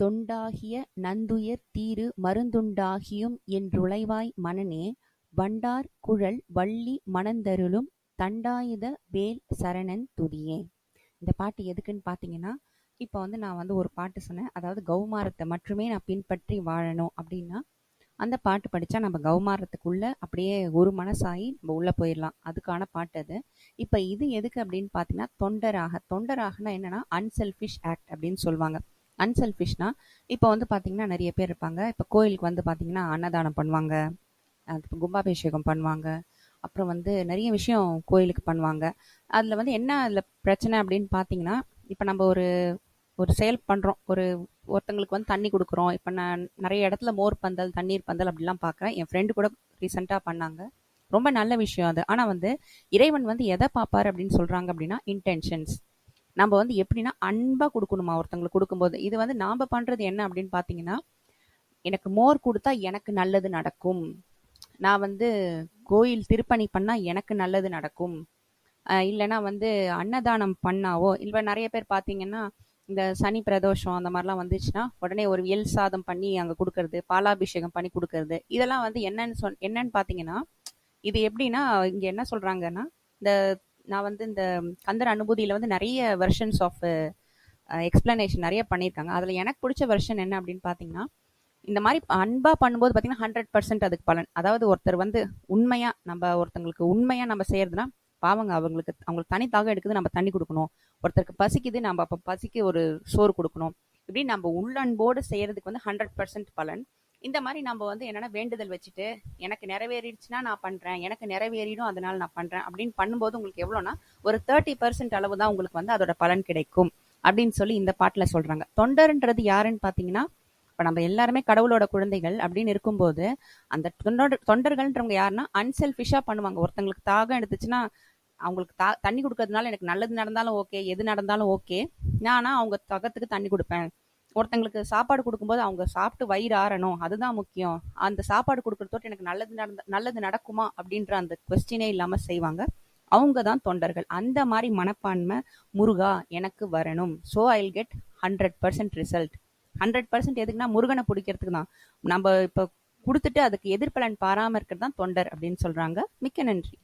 தொண்டாகிய நந்துயர் தீரு மருந்துண்டாகியும் என்றுழைவாய் மனனே வண்டார் குழல் வள்ளி மணந்தருளும் தண்டாயுத வேல் சரணன் துதியே. இந்த பாட்டு எதுக்குன்னு பார்த்தீங்கன்னா இப்போ வந்து நான் வந்து ஒரு பாட்டு சொன்னேன். அதாவது கௌமாரத்தை மட்டுமே நான் பின்பற்றி வாழணும் அப்படின்னா அந்த பாட்டு படித்தா நம்ம கௌமாரத்துக்குள்ளே அப்படியே ஒரு மனசாகி நம்ம உள்ளே போயிடலாம். அதுக்கான பாட்டு அது. இப்போ இது எதுக்கு அப்படின்னு பார்த்தீங்கன்னா தொண்டராக. தொண்டராகனா என்னன்னா அன்செல்ஃபிஷ் ஆக்ட் அப்படின்னு சொல்லுவாங்க. அன்செல்ஃபிஷ்னா இப்போ வந்து பார்த்தீங்கன்னா நிறைய பேர் இருப்பாங்க. இப்போ கோயிலுக்கு வந்து பார்த்தீங்கன்னா அன்னதானம் பண்ணுவாங்க. அதுக்கு கும்பாபிஷேகம் பண்ணுவாங்க. அப்புறம் வந்து நிறைய விஷயம் கோயிலுக்கு பண்ணுவாங்க. அதில் வந்து என்ன அதில் பிரச்சனை அப்படின்னு பார்த்தீங்கன்னா இப்போ நம்ம ஒரு ஒரு செயல் பண்ணுறோம் ஒரு ஒருத்தங்களுக்கு வந்து தண்ணி கொடுக்குறோம். இப்போ நான் நிறைய இடத்துல மோர் பந்தல் தண்ணீர் பந்தல் அப்படிலாம் பார்க்குறேன் என் ஃப்ரெண்டு கூட ரீசெண்டாக பண்ணாங்க. ரொம்ப நல்ல விஷயம் அது. ஆனால் வந்து இறைவன் வந்து எதை பார்ப்பாரு அப்படின்னு சொல்கிறாங்க அப்படின்னா இன்டென்ஷன்ஸ் நம்ம வந்து எப்படின்னா அன்பாக கொடுக்கணுமா ஒருத்தங்களுக்கு கொடுக்கும்போது? இது வந்து நாம் பண்ணுறது என்ன அப்படின்னு பார்த்தீங்கன்னா எனக்கு மோர் கொடுத்தா எனக்கு நல்லது நடக்கும். நான் வந்து கோயில் திருப்பணி பண்ணால் எனக்கு நல்லது நடக்கும். இல்லைன்னா வந்து அன்னதானம் பண்ணாவோ இல்லை நிறைய பேர் பார்த்தீங்கன்னா இந்த சனி பிரதோஷம் அந்த மாதிரிலாம் வந்துச்சுன்னா உடனே ஒரு எல் சாதம் பண்ணி அங்கே கொடுக்கறது பாலாபிஷேகம் பண்ணி கொடுக்கறது. இதெல்லாம் வந்து என்னன்னு சொல் என்னன்னு பார்த்தீங்கன்னா இது எப்படின்னா இங்கே என்ன சொல்கிறாங்கன்னா இந்த நான் வந்து இந்த கந்தர் அனுபூதியில் வந்து நிறைய வெர்ஷன்ஸ் ஆஃப் எக்ஸ்பிளனேஷன் நிறைய பண்ணியிருக்காங்க. அதில் எனக்கு பிடிச்ச வெர்ஷன் என்ன அப்படின்னு பார்த்தீங்கன்னா இந்த மாதிரி அன்பாக பண்ணும்போது பார்த்தீங்கன்னா ஹண்ட்ரட் பர்சன்ட் அதுக்கு பலன். அதாவது ஒருத்தர் வந்து உண்மையாக நம்ம ஒருத்தங்களுக்கு உண்மையாக நம்ம செய்யறதுன்னா பாவங்க அவங்களுக்கு அவங்களுக்கு தனி தாக எடுக்குது நம்ம தண்ணி கொடுக்கணும். ஒருத்தருக்கு பசிக்குது நம்ம அப்போ பசிக்கு ஒரு சோறு கொடுக்கணும். இப்படி நம்ம உள்ளன்போடு செய்யறதுக்கு வந்து ஹண்ட்ரட் பர்சன்ட் பலன். இந்த மாதிரி நம்ம வந்து என்னன்னா வேண்டுதல் வச்சுட்டு எனக்கு நிறைவேறிடுச்சுன்னா நான் பண்றேன் எனக்கு நிறைவேறிடும் அதனால நான் பண்றேன் அப்படின்னு பண்ணும்போது உங்களுக்கு எவ்வளோனா ஒரு தேர்ட்டி பர்சன்ட் அளவு தான் உங்களுக்கு வந்து அதோட பலன் கிடைக்கும் அப்படின்னு சொல்லி இந்த பாட்டுல சொல்றாங்க. தொண்டர்ன்றது யாருன்னு பாத்தீங்கன்னா இப்போ நம்ம எல்லாருமே கடவுளோட குழந்தைகள் அப்படின்னு இருக்கும்போது அந்த தொண்டர் தொண்டர்கள்ன்றவங்க யாருன்னா அன்செல்ஃபிஷா பண்ணுவாங்க. ஒருத்தங்களுக்கு தாகம் எடுத்துச்சுன்னா அவங்களுக்கு தா தண்ணி கொடுக்கறதுனால எனக்கு நல்லது நடந்தாலும் ஓகே எது நடந்தாலும் ஓகே நானா அவங்க தகத்துக்கு தண்ணி கொடுப்பேன். ஒருத்தங்களுக்கு சாப்பாடு கொடுக்கும்போது அவங்க சாப்பிட்டு வயிறு ஆறணும். அதுதான் முக்கியம். அந்த சாப்பாடு கொடுக்குறதோட எனக்கு நல்லது நடந்த நல்லது நடக்குமா அப்படின்ற அந்த கொஸ்டினே இல்லாம செய்வாங்க. அவங்க தான் தொண்டர்கள். அந்த மாதிரி மனப்பான்மை முருகா எனக்கு வரணும். So I get hundred percent result hundred percent எதுக்குன்னா முருகனை பிடிக்கிறதுக்கு தான். நம்ம இப்போ கொடுத்துட்டு அதுக்கு எதிர்பலன் பாராமல் இருக்கிறது தான் தொண்டர் அப்படின்னு சொல்றாங்க. மிக்க நன்றி.